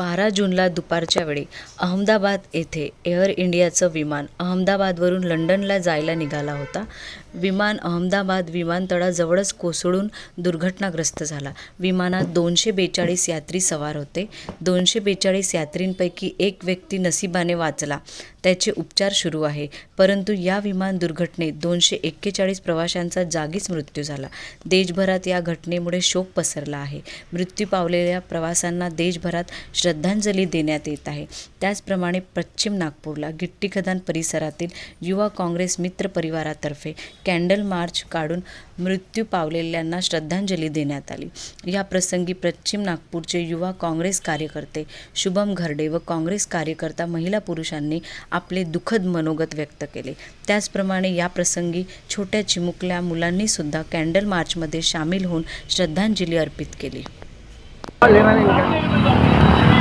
बारा जूनला दुपारच्या वेळी अहमदाबाद येथे एअर इंडियाचं विमान अहमदाबादवरून लंडनला जायला निघाला होता. विमान अहमदाबाद विमानतळाजवळच कोसळून दुर्घटनाग्रस्त झाला. विमानात दोनशे बेचाळीस यात्री सवार होते. दोनशे बेचाळीस यात्रींपैकी एक व्यक्ती नशिबाने वाचला. त्याचे उपचार सुरू आहे. परंतु या विमान दुर्घटनेत दोनशे एक्केचाळीस प्रवाशांचा जागीच मृत्यू झाला. देशभरात या घटनेमुळे शोक पसरला आहे. मृत्यू पावलेल्या प्रवाशांना देशभरात श्रद्धांजली देण्यात येत आहे. त्याचप्रमाणे पश्चिम नागपूरला गिट्टी खदान परिसरातील युवा काँग्रेस मित्र परिवारातर्फे कॅन्डल मार्च काढून मृत्यू पावलेल्यांना श्रद्धांजली देण्यात आली. या प्रसंगी पश्चिम नागपूरचे युवा काँग्रेस कार्यकर्ते शुभम घरडे व काँग्रेस कार्यकर्ता महिला पुरुषांनी आपले दुःखद मनोगत व्यक्त केले. त्याचप्रमाणे या प्रसंगी छोट्या चिमुकल्या मुलांनी सुद्धा कॅन्डल मार्चमध्ये सामील होऊन श्रद्धांजली अर्पित केली.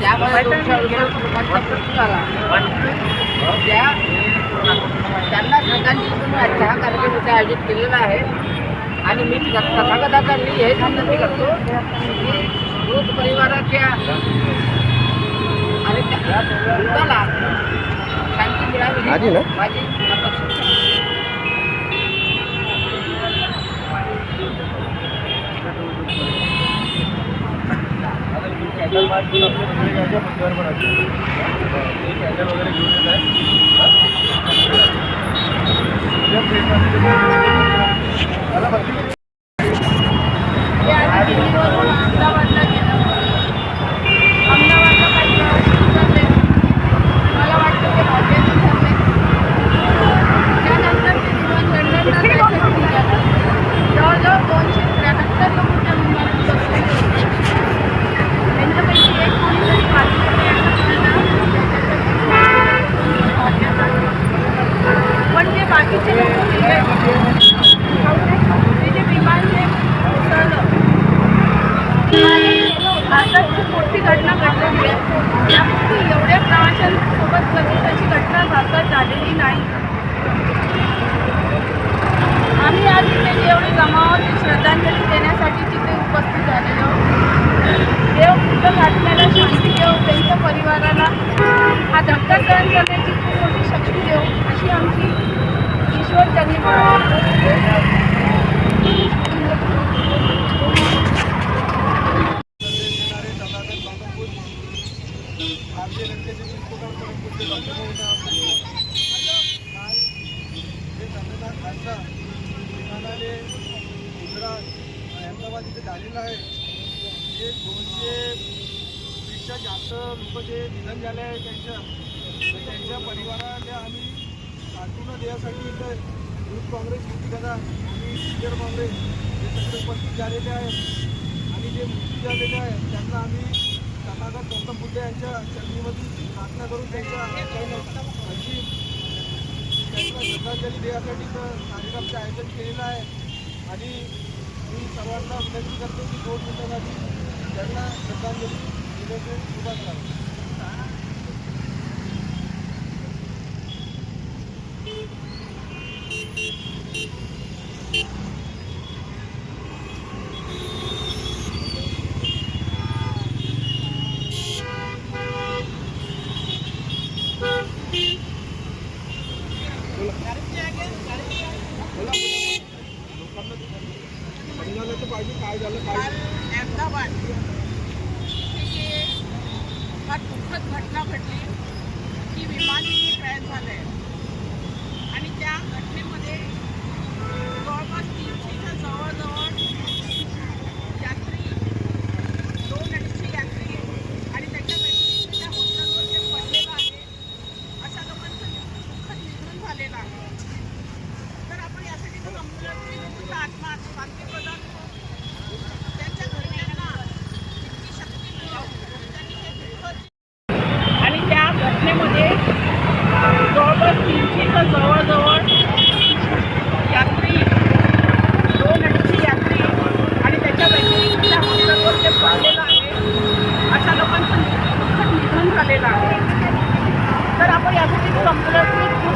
त्यामुळे झाला त्या त्यांना श्रद्धांजली म्हणून आजचा हा कार्यक्रम इथे आयोजित केलेला आहे आणि मी तथागतांनी हे विनंती करतो की मृत परिवाराच्या आणि त्या मृताला शांती मिळावी? माझी कॅन्डल मार्च घेऊन आपले सगळे घ्यायचे पत्त्यावर पण असते ते कॅन्डल वगैरे घेऊन येत आहे उद्या प्लेटमध्ये मला बघ ते आधी दिल्लीवरून अहमदाबादला गेलं अहमदाबादला काही व्यवस्थित चालले मला वाटतं ते भाग्याने ठरले त्यानंतर ते विमान लंडनला जायसाठी निघालं जवळजवळ दोनशे त्र्याहत्तर लोक त्या विमानात बसले होते. त्यांच्यापैकी एक कोणीतरी वाचलं पण जे बाकीचे लोक गेले ते जे विमान जे कोसळलं भारतात खूप मोठी घटना घडलेली आहे. यापूर्वी एवढ्या प्रवाशांसोबत कधी घटना भारतात झालेली नाही. आम्ही आज इथे जेवढी जमावत श्रद्धांजली देण्यासाठी तिथे उपस्थित झालेलो. देव कुठं घातलेला शांती देव त्यांच्या परिवाराला हा धक्का सहन करण्याची खूप मोठी शक्ती देव अशी आमची ईश्वर त्यांनी अहमदाबाद इथे झालेलं आहे जे दोनशे पेक्षा जास्त लोक जे निधन झाले आहे त्यांच्या त्यांच्या परिवाराला आम्ही सांत्वना देण्यासाठी इथं युथ काँग्रेस युती करा आणि सिनियर काँग्रेस हे सगळे उपस्थित झालेले आहेत आणि जे मृत्यू झालेले आहेत त्यांना आम्ही तथागत गौतम बुद्ध यांच्या चरणीमध्ये प्रार्थना करून त्यांच्या अशी त्यांना श्रद्धांजली देण्यासाठी कार्यक्रमचं आयोजन केलेलं आहे. आणि मी सर्वांना विनंती करतो की दोन मिनिटांसाठी त्यांना श्रद्धांजली देण्याचे सुरुवात करावी. काल पाहिजे काय झालं अहमदाबाद फार दुःखद घटना घडली. की विमान क्रॅश झालं आहे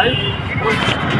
Right?